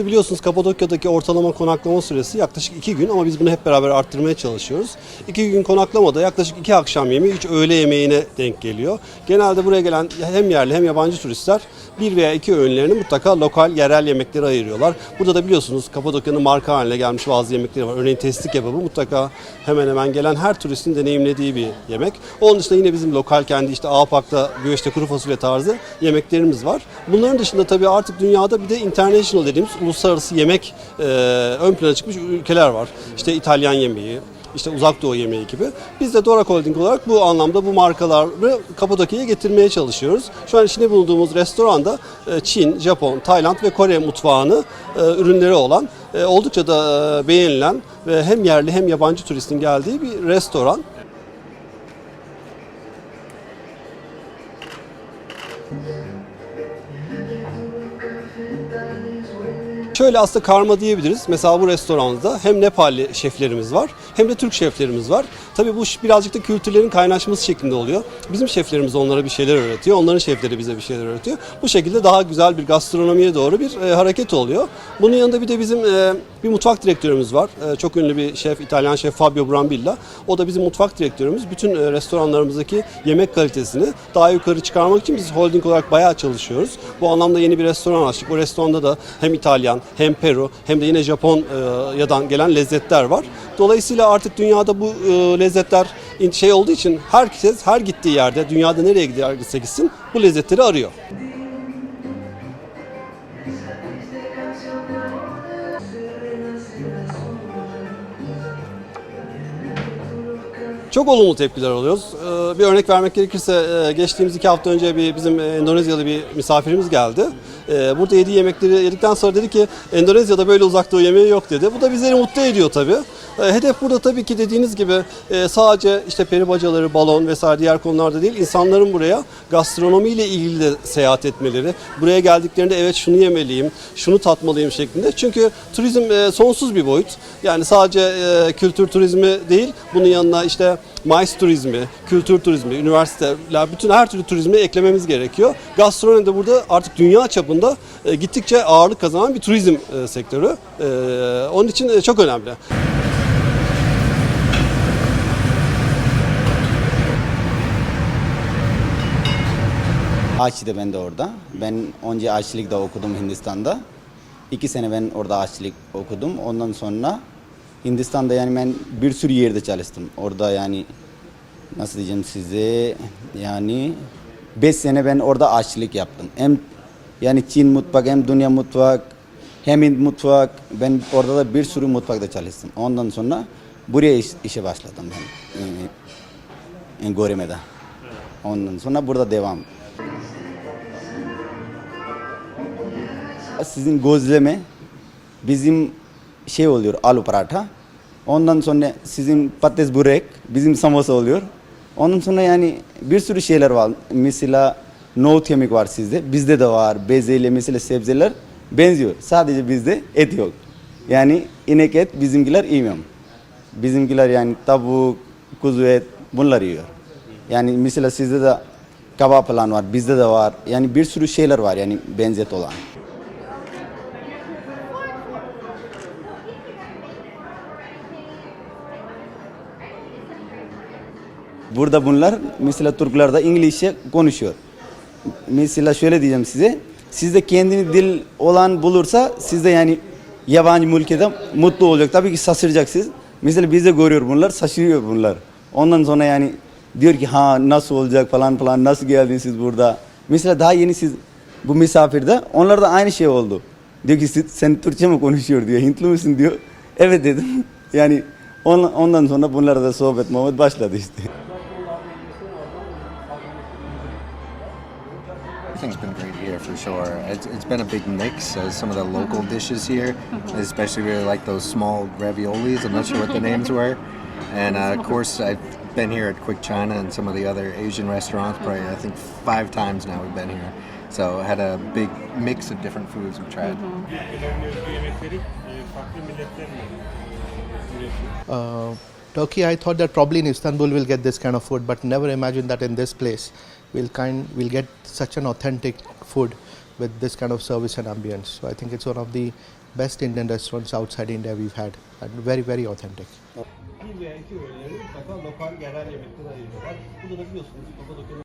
sıkıntı biliyorsunuz Kapadokya'daki ortalama konaklama süresi yaklaşık 2 gün ama biz bunu hep beraber arttırmaya çalışıyoruz. 2 gün konaklamada yaklaşık 2 akşam yemeği 3 öğle yemeğine denk geliyor. Genelde buraya gelen hem yerli hem yabancı turistler bir veya iki öğünlerini mutlaka lokal yerel yemeklere ayırıyorlar. Burada da biliyorsunuz Kapadokya'nın marka haline gelmiş bazı yemekleri var. Örneğin testik kebabı mutlaka hemen hemen gelen her turistin deneyimlediği bir yemek. Onun dışında yine bizim lokal kendi işte Ağapak'ta güveçte kuru fasulye tarzı yemeklerimiz var. Bunların dışında tabii artık dünyada bir de international dediğimiz uluslararası yemek e, ön plana çıkmış ülkeler var. İşte İtalyan yemeği, işte uzak doğu yemeği gibi. Biz de Dora Holding olarak bu anlamda bu markaları Kapadokya'ya getirmeye çalışıyoruz. Şu an içinde bulunduğumuz restoranda e, Çin, Japon, Tayland ve Kore mutfağını e, ürünleri olan e, oldukça da beğenilen ve hem yerli hem yabancı turistin geldiği bir restoran. Şöyle aslında karma diyebiliriz. Mesela bu restoranda hem Nepalli şeflerimiz var hem de Türk şeflerimiz var. Tabii bu birazcık da kültürlerin kaynaşması şeklinde oluyor. Bizim şeflerimiz onlara bir şeyler öğretiyor. Onların şefleri bize bir şeyler öğretiyor. Bu şekilde daha güzel bir gastronomiye doğru bir e, hareket oluyor. Bunun yanında bir de bizim e, bir mutfak direktörümüz var. E, çok ünlü bir şef, İtalyan şef Fabio Brambilla. O da bizim mutfak direktörümüz. Bütün e, restoranlarımızdaki yemek kalitesini daha yukarı çıkarmak için biz holding olarak bayağı çalışıyoruz. Bu anlamda yeni bir restoran açtık. O restoranda da hem İtalyan hem Peru hem de yine Japonya'dan gelen lezzetler var. Dolayısıyla artık dünyada bu e, lezzetler şey olduğu için herkes her gittiği yerde dünyada nereye giderse gitsin bu lezzetleri arıyor. Çok olumlu tepkiler alıyoruz. Ee, Bir örnek vermek gerekirse e, geçtiğimiz iki hafta önce bir bizim Endonezyalı bir misafirimiz geldi. Ee, Burada yediği yemekleri yedikten sonra dedi ki Endonezya'da böyle uzak doğu yemeği yok dedi. Bu da bizleri mutlu ediyor tabii. Ee, Hedef burada tabii ki dediğiniz gibi e, sadece işte peri bacaları, balon vesaire diğer konularda değil insanların buraya gastronomiyle ilgili de seyahat etmeleri. Buraya geldiklerinde evet şunu yemeliyim, şunu tatmalıyım şeklinde. Çünkü turizm e, sonsuz bir boyut. Yani sadece e, kültür turizmi değil, bunun yanına işte mais turizmi, kültür turizmi, üniversiteler, bütün her türlü turizmi eklememiz gerekiyor. Gastronomi de burada artık dünya çapında e, gittikçe ağırlık kazanan bir turizm e, sektörü. E, Onun için e, çok önemli. Aşçıydı ben de orada. Ben önce aşçılık da okudum Hindistan'da. İki sene ben orada aşçılık okudum. Ondan sonra Hindistan'da yani ben bir sürü yerde çalıştım. Orada yani nasıl diyeceğim size yani 5 sene ben orada aşçılık yaptım. Hem yani Çin mutfak hem dünya mutfak hem Hint mutfak. Ben orada da bir sürü mutfakta çalıştım. Ondan sonra buraya iş, işe başladım ben. Ee, Goreme'de. Ondan sonra burada devam. Sizin gözleme bizim şey oluyor alu paratha. Ondan sonra sizin patates börek, bizim samosa oluyor. Ondan sonra yani bir sürü şeyler var. Mesela nohut yemek var sizde. Bizde de var. Bezelye mesela sebzeler benziyor. Sadece bizde et yok. Yani inek et bizimkiler yemiyor. Bizimkiler yani tavuk, kuzu et bunlar yiyor. Yani mesela sizde de kebap falan var. Bizde de var. Yani bir sürü şeyler var yani benzet olan. Burada bunlar mesela Türkler de İngilizce konuşuyor. Mesela şöyle diyeceğim size. Sizde kendini dil olan bulursa siz de yani yabancı ülkede mutlu olacak. Tabii ki şaşıracaksınız. Mesela bize görüyor bunlar, şaşırıyor bunlar. Ondan sonra yani diyor ki ha nasıl olacak falan falan nasıl geldiniz siz burada. Mesela daha yeni siz bu misafirde onlar da aynı şey oldu. Diyor ki "Siz- sen Türkçe mi konuşuyor diyor. Hintli misin diyor. Evet dedim. Yani on- ondan sonra bunlara da sohbet muhabbet başladı işte. Everything's been great here for sure. It's, it's been a big mix. Uh, some of the local dishes here, I especially really like those small raviolis. I'm not sure what the names were. And uh, of course, I've been here at Quick China and some of the other Asian restaurants. Probably I think five times now we've been here. So had a big mix of different foods we've tried. Gelen özgü yemekleri farklı milletler mi üretiyor? uh, Turkey, I thought that probably in Istanbul we'll get this kind of food, but never imagined that in this place we'll kind we'll get such an authentic food with this kind of service and ambience. So I think it's one of the best Indian restaurants outside India we've had, and very very authentic.